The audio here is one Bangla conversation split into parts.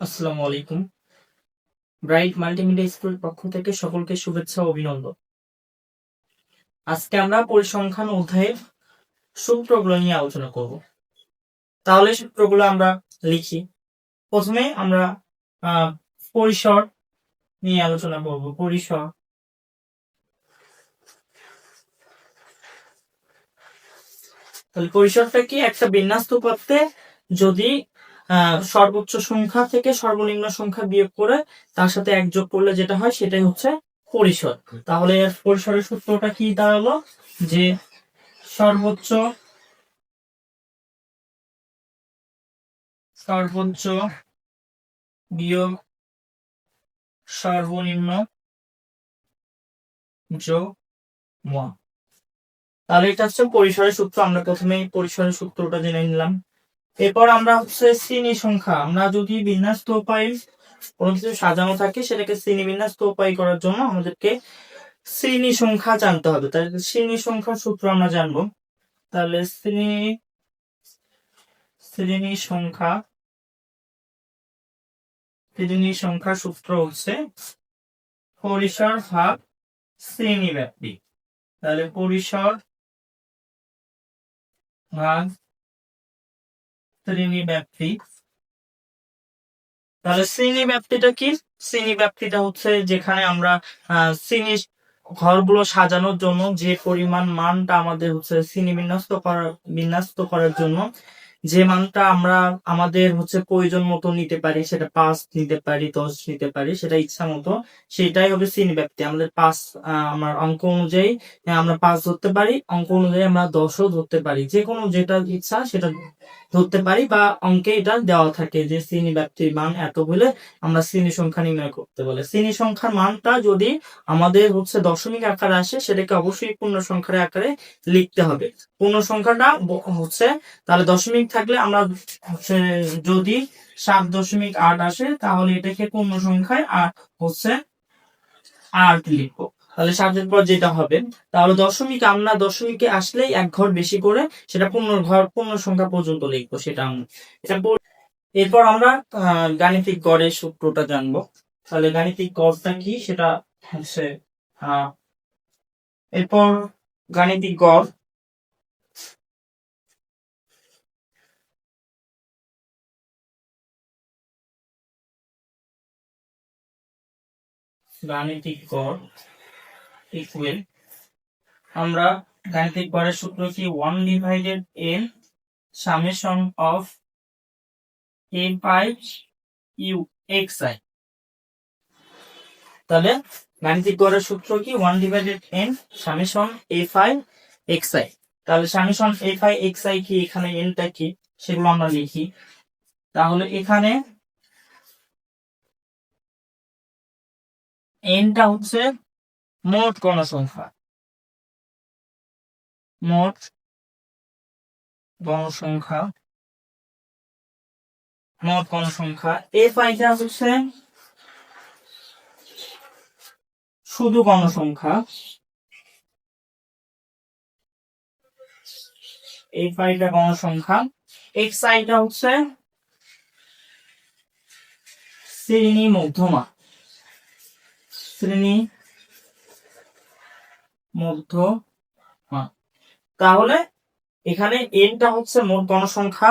আসসালামু আলাইকুম। ব্রাইট মাল্টিমিডিয়া স্কুল পক্ষ থেকে সকলকে শুভেচ্ছা অভিনন্দন। আজকে আমরা পরিসংখ্যান অধ্যায়ের সূত্রগুলো নিয়ে আলোচনা করব। তাহলে সূত্রগুলো আমরা লিখি। প্রথমে আমরা পরিসর নিয়ে আলোচনা করব। পরিসর। তাহলে পরিসরটা কি? একটা বিন্যাস্ত পাত্রে যদি সর্বোচ্চ সংখ্যা থেকে সর্বনিম্ন সংখ্যা বিয়োগ করে তার সাথে এক যোগ করলে যেটা হয় সেটাই হচ্ছে পরিসর। তাহলে এর পরিসরের সূত্রটা কি দাঁড়াল? যে সর্বোচ্চ সর্বোচ্চ বিয়োগ সর্বনিম্ন যোগ তাহলে এটা হচ্ছে পরিসরের সূত্র। আমরা প্রথমে পরিসরের সূত্রটা জেনে নিলাম। এরপর আমরা হচ্ছে শ্রেণি সংখ্যা। আমরা যদি বিন্যস্ত উপায় কোনো কিছু সাজানো থাকে, সেটাকে শ্রেণি বিন্যস্ত উপায় করার জন্য আমাদেরকে শ্রেণি সংখ্যা জানতে হবে। তাহলে শ্রেণি সংখ্যার সূত্র আমরা জানব। তাহলে শ্রেণি শ্রেণি সংখ্যা শ্রেণি সংখ্যা সূত্র হচ্ছে পরিসর ভাগ শ্রেণি ব্যাপ্তি তাহলে পরিসর ভাগ শ্রেণি ব্যাপ্তি তাহলে শ্রেণি ব্যাপ্তিটা কি? শ্রেণি ব্যাপ্তিটা হচ্ছে যেখানে আমরা শ্রেণি ঘরগুলো সাজানোর জন্য যে পরিমাণ মানটা আমাদের হচ্ছে শ্রেণি বিন্যস্ত করার বিন্যস্ত করার জন্য, যে মানটা আমরা আমাদের হচ্ছে প্রয়োজন মতো নিতে পারি, সেটা পাঁচ নিতে পারি, দশ নিতে পারি, সেটা ইচ্ছা মতো, সেটাই হবে শ্রেণি ব্যাপ্তি আমাদের পাঁচ আমার অঙ্ক অনুযায়ী আমরা পাঁচ ধরতে পারি, অঙ্ক অনুযায়ী আমরা দশও ধরতে পারি। যে কোনো যেটা ইচ্ছা সেটা ধরতে পারি বা অঙ্কে এটা দেওয়া থাকে যে শ্রেণি ব্যাপ্তির মান এত বলে আমরা শ্রেণি সংখ্যা নির্ণয় করতে বলে। শ্রেণি সংখ্যার মানটা যদি আমাদের হচ্ছে দশমিক আকারে আসে, সেটাকে অবশ্যই পূর্ণ সংখ্যার আকারে লিখতে হবে। পূর্ণ সংখ্যাটা হচ্ছে তাহলে দশমিক থাকলে আমরা হচ্ছে যদি সাত দশমিক আট আসে, তাহলে এটাকে পূর্ণ সংখ্যায় আর হচ্ছে আট লিখব। তাহলে সাতের পর যেটা হবে, তাহলে দশমিক আমরা দশমিকে আসলেই এক ঘর বেশি করে সেটা পূর্ণ ঘর, পূর্ণ সংখ্যা পর্যন্ত লিখব সেটা এটা এরপর আমরা গাণিতিক গড়ের সূত্রটা জানব। তাহলে গাণিতিক গড়টা কি? সেটা হচ্ছে এরপর গাণিতিক গড়। গাণিতিক গড়। ইকুয়াল আমরা গাণিতিক গড়ের সূত্র কি? One divided N summation of A pi U X I তাহলে গাণিতিক গড়ের সূত্র কি? One divided N summation A phi X I তাহলে summation A phi X I কি? এখানে এনটা কি? সেগুলো আমরা লিখি। তাহলে এখানে এনটা হচ্ছে মোট গণসংখ্যা। মোট গণসংখ্যা। মোট গণসংখ্যা। এফ আইটা হচ্ছে শুধু গণসংখ্যা। এফ আইটা গণসংখ্যা। এক্স আইটা হচ্ছে শ্রেণি মধ্যমা শ্রেণি মধ্যমা তাহলে এখানে এনটা হচ্ছে মোট গণসংখ্যা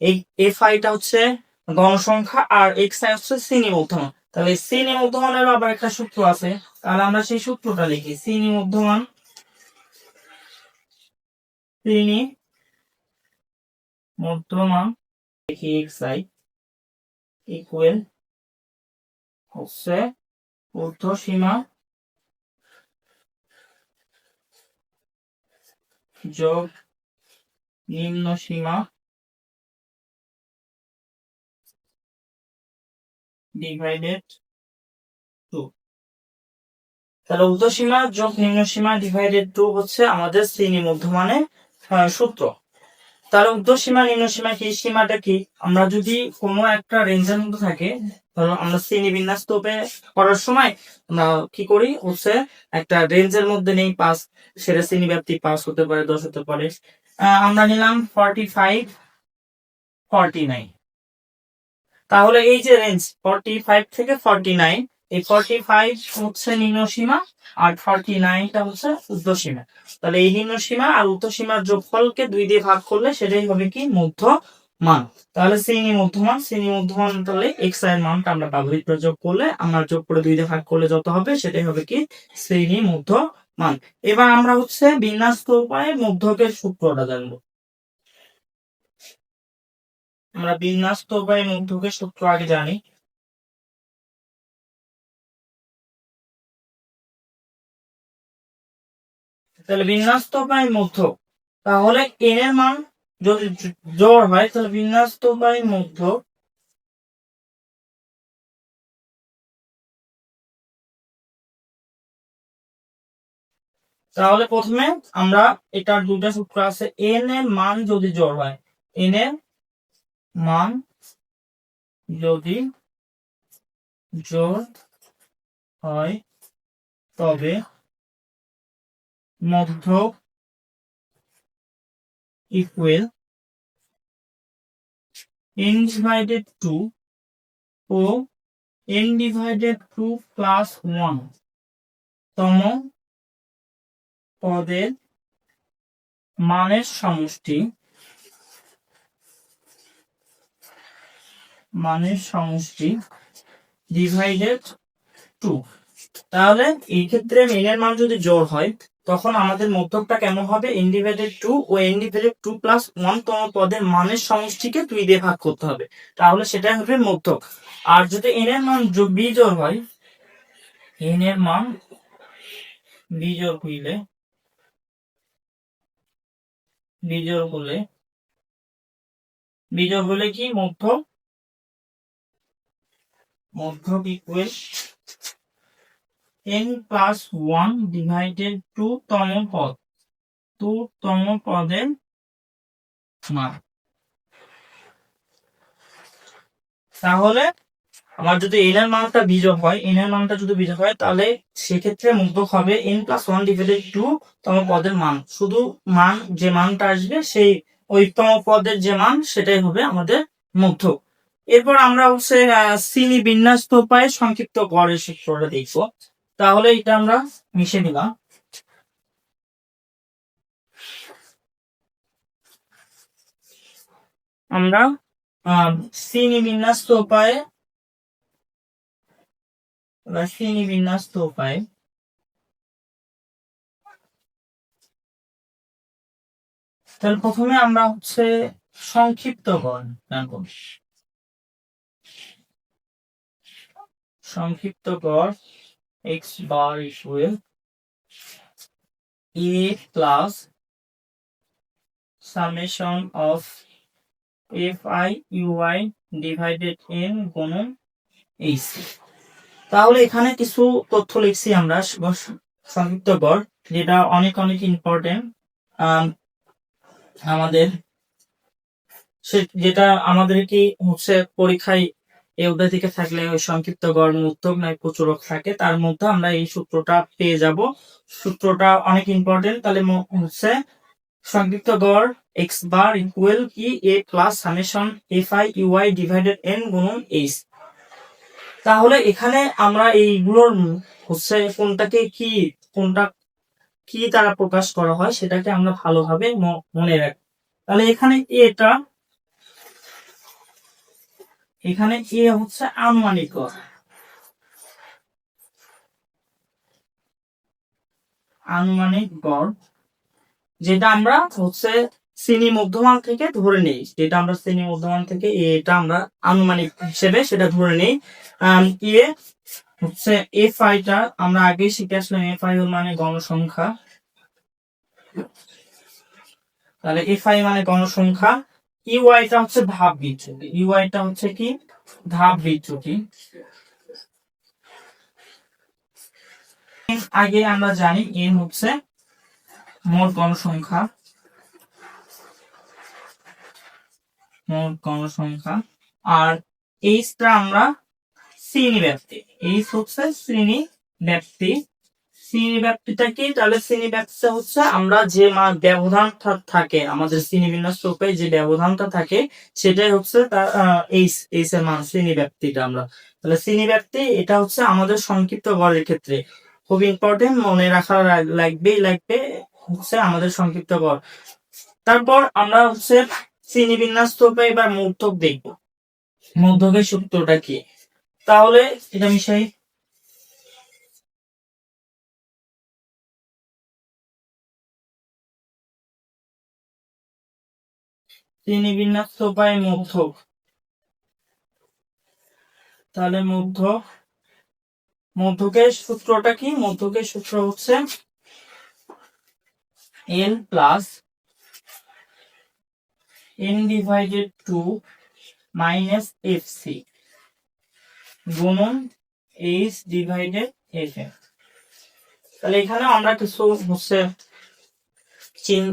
এই এফ আইটা হচ্ছে গণসংখ্যা আর এক্স আই হচ্ছে শ্রেণি মধ্যমান তাহলে শ্রেণি মধ্যমানেরও আবার একটা সূত্র আছে, তাহলে আমরা সেই সূত্রটা লিখি। শ্রেণি মধ্যমান শ্রেণি মধ্যমান লিখি এক্স আই ইকুয়াল হচ্ছে ঊর্ধ্ব সীমা যোগ নিম্ন সীমা ডিভাইডেড টু তাহলে ঊর্ধ্ব সীমা যোগ নিম্ন সীমা ডিভাইডেড টু হচ্ছে আমাদের শ্রেণি মধ্যমানের আহ, সূত্র। তাহলে ঊর্ধ্ব সীমা নিম্ন সীমা কি? সীমাটা কি? আমরা যদি কোনো একটা রেঞ্জের মধ্যে থাকে ধরো আমরা শ্রেণি বিন্যাস তোপে করার সময় আমরা কি করি? হচ্ছে একটা রেঞ্জের মধ্যে নেই পাস সেটা শ্রেণি ব্যাপ্তি পাস হতে পারে, দশ হতে পারে। আমরা নিলাম ফর্টি ফাইভ ফর্টি নাইন তাহলে এই যে রেঞ্জ ফর্টি ফাইভ থেকে ফর্টি নাইন এই ফর্টি ফাইভ হচ্ছে নিম্ন সীমা আর ফর্টি নাইনটা হচ্ছে উর্ধ্ব সীমা। তাহলে এই নিম্ন সীমা আর উর্ধ্ব সীমার যোগফলকে দুই দিয়ে ভাগ করলে সেটাই হবে কি? মধ্য মান। তাহলে শ্রেণি মধ্যমান শ্রেণি মধ্যমান তাহলে এক্সের মানটা আমরা এটা যোগ করলে আমরা যোগ করে দুই দিয়ে ভাগ করলে যত হবে সেটাই হবে কি শ্রেণি মধ্য মান এবার আমরা হচ্ছে বিন্যাস্ত উপায়ে মধ্যকের সূত্রটা জানব। আমরা বিন্যাস্ত উপায়ে মধ্যকের সূত্র আগে জানি। তাহলে বিন্যাস্ত উপায় মধ্য তাহলে এর মান যদি জ- জোড় হয় তাহলে বিন্যাস্ত উপায় মধ্য তাহলে প্রথমে আমরা এটার দুটা সূত্র আছে। এন এর মান যদি জোড় হয় এন এর মান যদি জোড় হয়, তবে মধ্য ইকুয়াল n divided 2 ও n divided 2 plus 1 তম পদের মানের সমষ্টি মানের সমষ্টি ডিভাইডেড টু তাহলে এই ক্ষেত্রে মেনের মান যদি জোর হয় তখন আমাদের মধ্যকটা কেমন হবে? এন ডিভাইডেড টু ও N divided two plus one তম পদের মানের সমষ্টিকে দুই দিয়ে ভাগ করতে হবে। তাহলে সেটা হবে মধ্যক। আর যদি এন এর মান বিজোড় হয় এন এর মান বিজোড় হইলে, বিজোড় হলে বিজোড় হলে কি? মধ্যক? মধ্যক equal n plus one divided two তম পদ। টু তম পদের মান। তাহলে আমার যদি n এর মানটা বিজোড় হয়, n এর মানটা যদি বিজোড় হয়, তাহলে সেক্ষেত্রে মুগ্ধক হবে n plus one divided two তম পদের মান। শুধু মান, যে মানটা আসবে, সেই ওই তম পদের যে মান, সেটাই হবে আমাদের মধ্যক এরপর আমরা হচ্ছে শ্রেণি বিন্যাস উপায়ে সংক্ষিপ্ত গড়ের সূত্রটা দেখব। তাহলে এটা আমরা মিশে নিলাম। আমরা শ্রেণি বিন্যাস উপায়ে শ্রেণি বিন্যাস উপায়ে তাহলে প্রথমে আমরা হচ্ছে সংক্ষিপ্ত গণ সংক্ষিপ্ত গড় x bar equal a plus summation of fi, ui divided n গুণন h. তাহলে এখানে কিছু তথ্য লিখছি আমরা, সংক্ষিপ্ত গড় যেটা অনেক অনেক ইম্পর্টেন্ট আমাদের যেটা আমাদের কি হচ্ছে পরীক্ষায় এই অধ্যায় থেকে থাকলে ওই সংক্ষিপ্ত গড় মুক্তক নাই প্রচুরক থাকে। তার মধ্যে আমরা এই সূত্রটা পেয়ে যাব। সূত্রটা অনেক ইম্পর্টেন্ট তাহলে হচ্ছে সংক্ষিপ্ত গড় এক্স বার ইকুয়াল কি? A plus summation F I UI divided N গুণন এইচ তাহলে এখানে আমরা এইগুলোর হচ্ছে কোনটাকে কি, কোনটা কি দ্বারা প্রকাশ করা হয় সেটাকে আমরা ভালোভাবে মনে রাখি। তাহলে এখানে এটা এখানে এ হচ্ছে আনুমানিক গড় আনুমানিক গড় যেটা আমরা হচ্ছে শ্রেণি মধ্যমান থেকে ধরে নেই। যেটা আমরা শ্রেণি মধ্যমান থেকে এটা আমরা আনুমানিক হিসেবে সেটা ধরে নেই। এ হচ্ছে এফ আইটা আমরা আগেই শিখে আসলাম এফ আই মানে গণসংখ্যা। তাহলে এফ আই মানে গণসংখ্যা। ইউআইটা হচ্ছে ধাপ বিচ্যুতি। ইউআইটা হচ্ছে কি? ধাপ বিচ্যুতি। আগে আমরা জানি এন হচ্ছে মোট গণসংখ্যা। মোট গণসংখ্যা। আর এইচটা আমরা শ্রেণি ব্যাপ্তি এইচ হচ্ছে শ্রেণি ব্যাপ্তি শ্রেণি ব্যাপ্তিটা কি তাহলে শ্রেণি ব্যাপ্তিটা হচ্ছে আমরা যে মান ব্যবধানটা থাকে, আমাদের শ্রেণি বিন্যাস রূপে যে ব্যবধানটা থাকে, সেটাই হচ্ছে তার এইচ এইচ এর মান শ্রেণি ব্যাপ্তিটা আমরা। তাহলে শ্রেণি ব্যাপ্তি এটা হচ্ছে আমাদের সংক্ষিপ্ত গড়ের ক্ষেত্রে। খুব ইম্পর্টেন্ট মনে রাখা লাগবেই লাগবে হচ্ছে আমাদের সংক্ষিপ্ত গড়। তারপর আমরা হচ্ছে শ্রেণি বিন্যাস রূপে এবার মূর্ধক দেখব। মূর্ধকের সূত্রটা কি? তাহলে এটা মিশাই শ্রেণি বিন্যাস উপায় মধ্যক তাহলে মধ্যক মধ্যকের সূত্রটা কি? মধ্যকের সূত্র হচ্ছে N plus N divided two minus F C গুণন এইচ ডিভাইডেড এফ এম তাহলে এখানে আমরা কিছু হচ্ছে চিন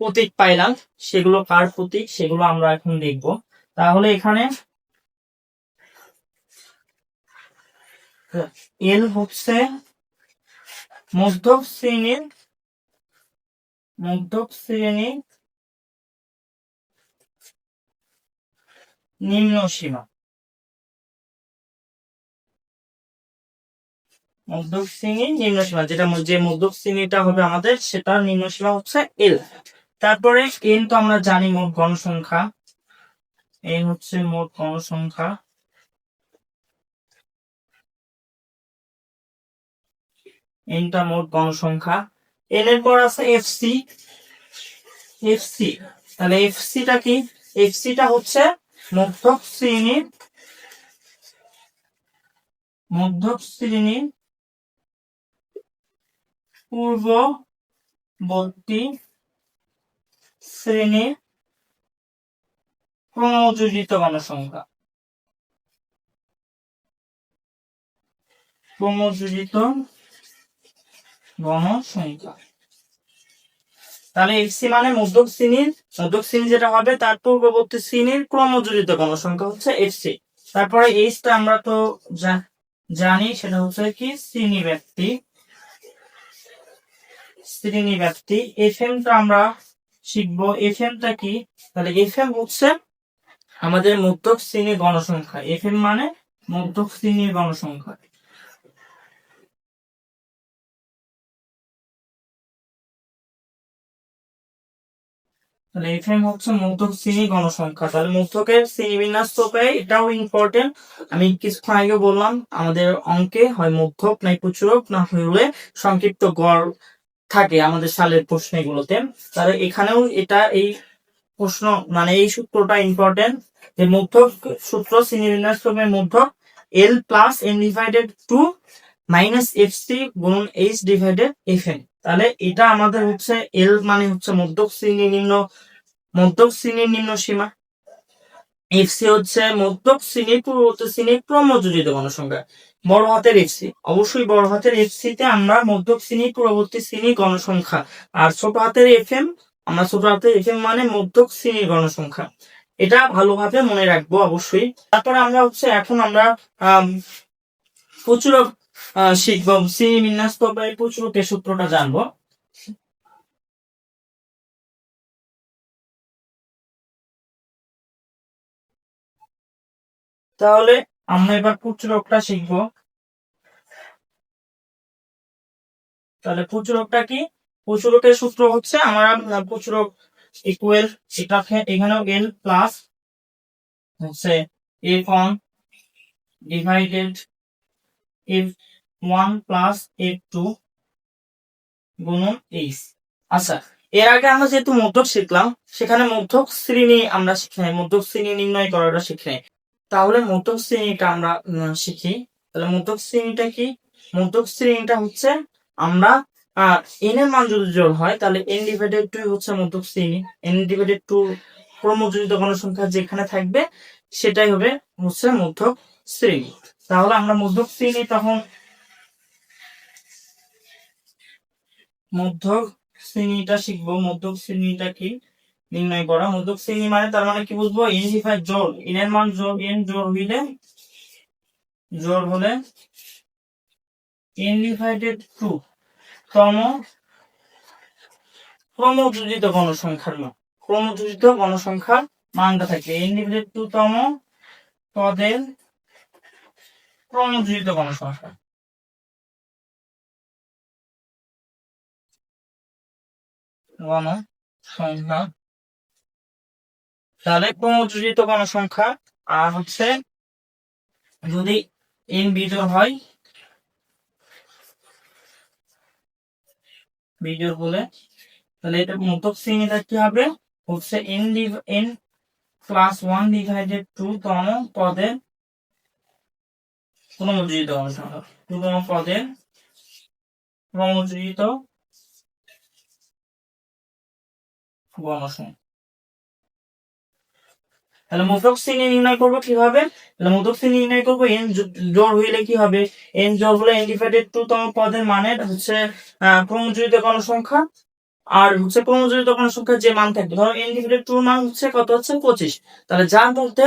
প্রতীক পাইলাম, সেগুলো কার প্রতীক, সেগুলো আমরা এখন দেখব। তাহলে এখানে এল হচ্ছে মধ্যক শ্রেণির, মধ্যক শ্রেণি নিম্ন সীমা। মধ্যক শ্রেণির নিম্ন সীমা, যেটা যে মধ্যক শ্রেণীটা হবে আমাদের, সেটার নিম্ন সীমা হচ্ছে এল। তারপরে এন তো আমরা জানি মোট গণসংখ্যা এন হচ্ছে মোট গণসংখ্যা এনটা মোট গণসংখ্যা এন এর পর আছে এফসি এফসি তাহলে এফসিটা কি? এফসিটা হচ্ছে মধ্যক শ্রেণির মধ্যক শ্রেণির পূর্ববর্তী শ্রেণির ক্রমযোজিত গণসংখ্যা ক্রমযোজিত গণসংখ্যা তাহলে এফসি মানে মধ্যক শ্রেণির মধ্যক শ্রেণি যেটা হবে, তার পূর্ববর্তী শ্রেণির ক্রমযোজিত গণসংখ্যা হচ্ছে এফসি তারপরে এইচটা আমরা তো জানি, সেটা হচ্ছে কি? শ্রেণি ব্যক্তি। শ্রেণি ব্যক্তি এফ টা আমরা শিখব। এফ টা কি? তাহলে এফ হচ্ছে আমাদের মধ্যক শ্রেণির গণসংখ্যা। এফ মানে মধ্যক শ্রেণির গণসংখ্যা। তাহলে এফএম হচ্ছে মধ্যক শ্রেণি গণসংখ্যা। তাহলে মধ্যকের শ্রেণি বিন্যাস তোপে এটাও ইম্পর্টেন্ট আমি কিছুক্ষণ আগে বললাম, আমাদের অঙ্কে হয় মধ্যক নাই প্রচুরক, না হলে সংক্ষিপ্ত গড়। থাকে আমাদের সালের প্রশ্নগুলোতে। তাহলে এখানেও এটা এই প্রশ্ন মানে এই সূত্রটা ইম্পর্টেন্ট যে মধ্যক সূত্র শ্রেণি বিন্যাস তোপের মধ্যক L plus N divided two minus F C গুণ এইচ ডিভাইডেড এফ এন তাহলে এটা আমাদের হচ্ছে এল মানে হচ্ছে মধ্যক শ্রেণি নিম্ন, মধ্যক শ্রেণির নিম্ন সীমা। এফসি হচ্ছে মধ্যক শ্রেণির পূর্ববর্তী শ্রেণির ক্রমযোজিত গণসংখ্যা বড় হাতের এফসি অবশ্যই বড় হাতের এফসি তে আমরা মধ্যক শ্রেণির পূর্ববর্তী শ্রেণি গণসংখ্যা। আর ছোট হাতের এফ এম আমরা ছোট হাতের এফ এম মানে মধ্যক শ্রেণির গণসংখ্যা। এটা ভালোভাবে মনে রাখব অবশ্যই। তারপরে আমরা হচ্ছে এখন আমরা আহ, শিখব। শ্রেণি বিন্যাস তবে প্রচুরকের সূত্রটা জানব। তাহলে আমরা এবার প্রচুরকটা শিখব। তাহলে প্রচুরকটা কি? প্রচুরকের সূত্র হচ্ছে আমরা আহ, প্রচুরক ইকুয়াল এটা এখানেও এল প্লাস হচ্ছে F one divided F one plus F two গুণন এইচ আচ্ছা এর আগে আমরা যেহেতু মধ্যক শিখলাম সেখানে মধ্যক শ্রেণি আমরা শিখি মধ্যক শ্রেণি নির্ণয় করাটা শিখি তাহলে মধ্যক শ্রেণীটা আমরা শিখি। তাহলে মধ্যক শ্রেণীটা কি? মধ্যক শ্রেণীটা হচ্ছে আমরা এন এর মান যদি জোর হয়, তাহলে এন ডিভাইডেড টু হচ্ছে মধ্যক শ্রেণি। এন ডিভাইডেড টু ক্রমযোজিত গণসংখ্যা যেখানে থাকবে, সেটাই হবে হচ্ছে মধ্যক শ্রেণি। তাহলে আমরা মধ্যক শ্রেণি তখন মধ্যক শ্রেণীটা শিখব। মধ্যক শ্রেণীটা কি? নির্ণয় করা মধ্যক শ্রেণি মানে তার মানে কি বুঝব? ডিভাইড জোর এন এর মান জোর এন জোর হইলে জোর হলে এন ডিভাইডেড টু তম ক্রমযোজিত গণসংখ্যার মান। ক্রমযোজিত গণসংখ্যার মানটা থাকে এন ডিভাইডেড টু তম পদের ক্রমযোজিত গণসংখ্যা গণসংখ্যা তাহলে ক্রমযোজিত গণসংখ্যা আর হচ্ছে যদি এন বিজোড় হয়, বিজোড় বলে, তাহলে এটা মতক শ্রেণীটা কি হবে? হচ্ছে N N plus one divided two তম পদের ক্রমযোজিত গণসংখ্যা টুতম পদের ক্রমযোজিত গণসংখ্যা তাহলে মুদ্রক শ্রেণি নির্ণয় করব কীভাবে? তাহলে মুদ্রক শ্রেণি নির্ণয় করব এন জোর হইলে কি হবে? এন জোর হলে এন ডিভাইডেড টু তম পদের মানে হচ্ছে আহ, ক্রমযোজিত গণসংখ্যা আর হচ্ছে ক্রমযোজিত গণসংখ্যার যে মান থাকবে ধরো এন ডিভাইডেড টু মান হচ্ছে কত হচ্ছে? পঁচিশ। তাহলে যার মধ্যে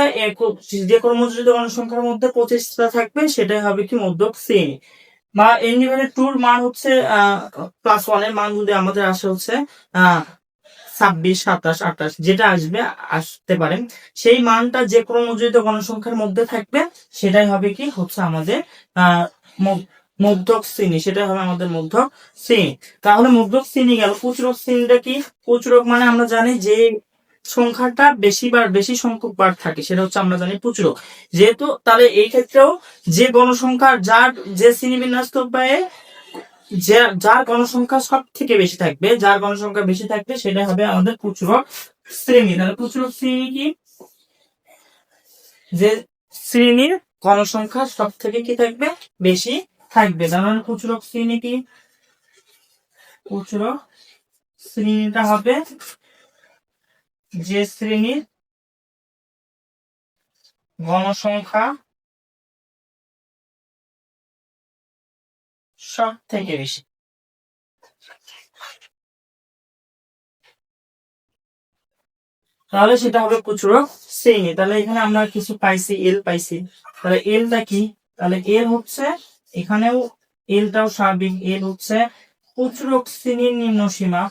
যে ক্রমযোজিত গণসংখ্যার মধ্যে পঁচিশটা থাকবে সেটাই হবে কি মধ্যক শ্রেণি। বা এন ডিভাইডেড টুর মান হচ্ছে প্লাস ওয়ানের মান যদি আমাদের আসে হচ্ছে ছাব্বিশ, সাতাশ, আঠাশ যেটা আসবে, আসতে পারে। সেই মানটা যে ক্রমযোজিত গণসংখ্যার মধ্যে থাকবে, সেটাই হবে কি হচ্ছে আমাদের মধ্যক শ্রেণি, সেটাই হবে আমাদের মধ্যক শ্রেণি। তাহলে মধ্যক শ্রেণি গেল। প্রচুরক শ্রেণীটা কি? প্রচুরক মানে আমরা জানি যে সংখ্যাটা বেশি বার বেশি সংখ্যক বার থাকে, সেটা হচ্ছে আমরা জানি প্রচুরক। যেহেতু তাহলে এই ক্ষেত্রেও যে গণসংখ্যার যার যে শ্রেণি বিন্যস্ত উপায়ে যে, যার গণসংখ্যা সব থেকে বেশি থাকবে, যার গণসংখ্যা বেশি থাকবে সেটা হবে আমাদের প্রচুরক শ্রেণি। তাহলে প্রচুরক শ্রেণি কি? যে শ্রেণির গণসংখ্যা সব থেকে কি থাকবে? বেশি থাকবে। তার মানে প্রচুরক শ্রেণি কি? প্রচুরক শ্রেণীটা হবে যে শ্রেণির গণসংখ্যা সব থেকে বেশি তাহলে সেটা হবে প্রচুরক শ্রেণি তাহলে এখানে আমরা কিছু পাইছি এল পাইছি। তাহলে এলটা কি? তাহলে এল হচ্ছে এখানেও এলটাও স্বাভাবিক এল হচ্ছে প্রচুরক শ্রেণির নিম্ন সীমা।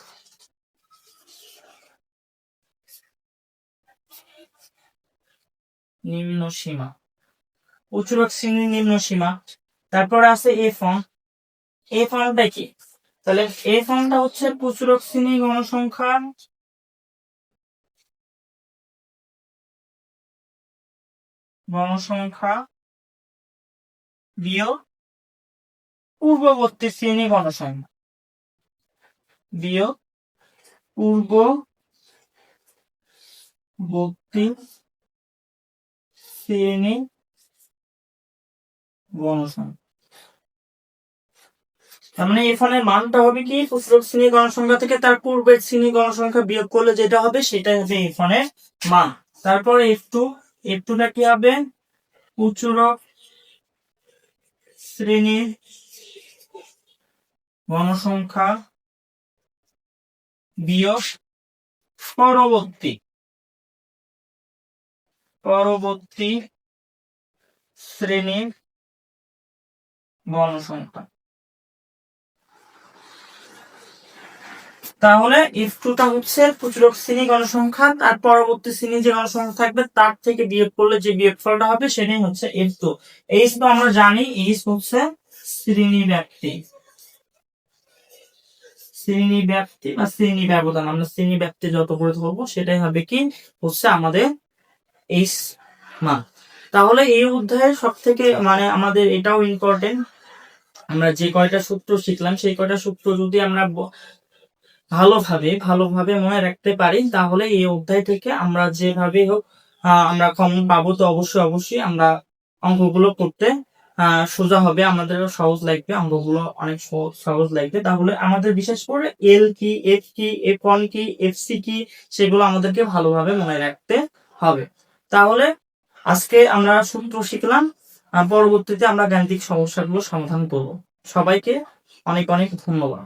নিম্ন সীমা। প্রচুরক শ্রেণির নিম্ন সীমা। তারপরে আছে এ ফর্ম। এ ফর্মটা কি তাহলে এ ফর্মটা হচ্ছে প্রচুরক শ্রেণি গণসংখ্যা। গণসংখ্যা বিয়োগ পূর্ববর্তী শ্রেণি গণসংখ্যা। বিয়োগ পূর্ববর্তী শ্রেণি গণসংখ্যা। তার মানে এখানে মানটা হবে কি? প্রচুরক শ্রেণি গণসংখ্যা থেকে তার পূর্বের শ্রেণি গণসংখ্যা বিয়োগ করলে যেটা হবে, সেটাই হবে এখানে মান। তারপর এফ টু এফ টুটা কি হবে? প্রচুরক শ্রেণির গণসংখ্যা বিয়োগ পরবর্তী। পরবর্তী শ্রেণির গণসংখ্যা। তাহলে এফ টুটা হচ্ছে প্রচুরক শ্রেণি গণসংখ্যা, তার পরবর্তী শ্রেণি যে গণসংখ্যা থাকবে, তার থেকে বিয়োগ করলে যে বিয়োগফলটা হবে, সেটাই হচ্ছে এফ টু এইচ তো আমরা জানি এইচ হচ্ছে শ্রেণি ব্যাপ্তি। শ্রেণি ব্যাপ্তি বা শ্রেণি ব্যবধান, আমরা শ্রেণি ব্যাপ্তি যত করে ধরবো, সেটাই হবে কি? হচ্ছে আমাদের এইচ মান। তাহলে এই অধ্যায়ে সব থেকে মানে আমাদের এটাও ইম্পর্টেন্ট আমরা যে কয়টা সূত্র শিখলাম, সেই কয়টা সূত্র যদি আমরা ভালোভাবে ভালোভাবে মনে রাখতে পারি, তাহলে এই অধ্যায় থেকে আমরা যেভাবে হোক আমরা কম পাবো তো অবশ্যই অবশ্যই আমরা অঙ্কগুলো করতে সোজা হবে আমাদের সহজ লাগবে, অঙ্কগুলো অনেক সহজ সহজ লাগবে। তাহলে আমাদের বিশেষ করে এল কি এফ কি এফ ওয়ান কি এফ সি কি, সেগুলো আমাদেরকে ভালোভাবে মনে রাখতে হবে। তাহলে আজকে আমরা সূত্র শিখলাম পরবর্তীতে আমরা গাণিতিক সমস্যাগুলো সমাধান করব। সবাইকে অনেক অনেক ধন্যবাদ।